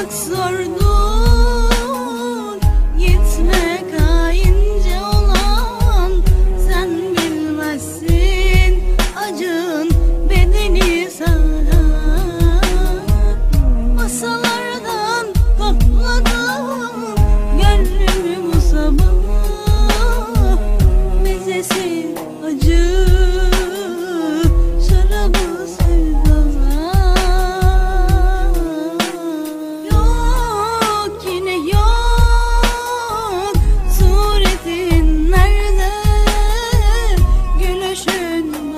yaşamak zordu.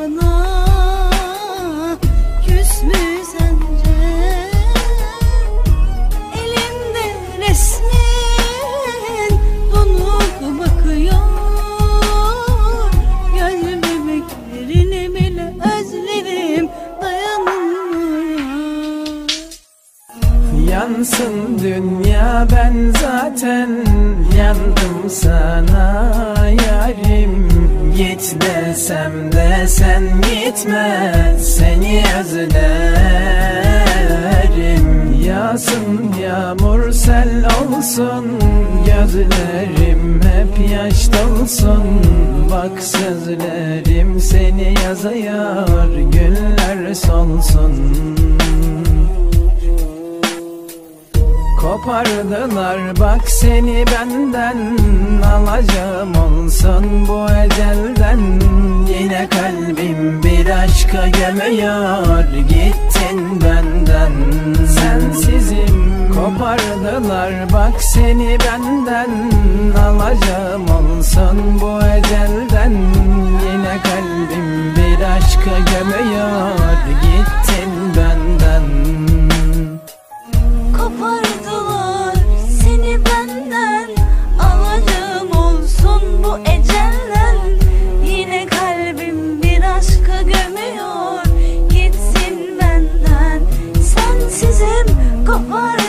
Bana Küs mü sence? Donuk bakıyor? Göz bebeklerini bile özledim Dayanılmıyor Yansın dünya ben zaten yandım sana yarim Git desem de sen gitme seni özlerim. Yağsın yağmur sel olsun. Gözlerim hep yaş dolsun. Bak sözlerim seni yazıyor. Güller solsun Kopardılar. Bak seni benden Alacağım olsun bu ecelden. Yine kalbim bir aşka gömüyor. Gittin benden. Sensizim Kopardılar. Bak seni benden Alacağım olsun bu ecelden. Yine kalbim bir aşka gömüyor. Gittin sesim kopar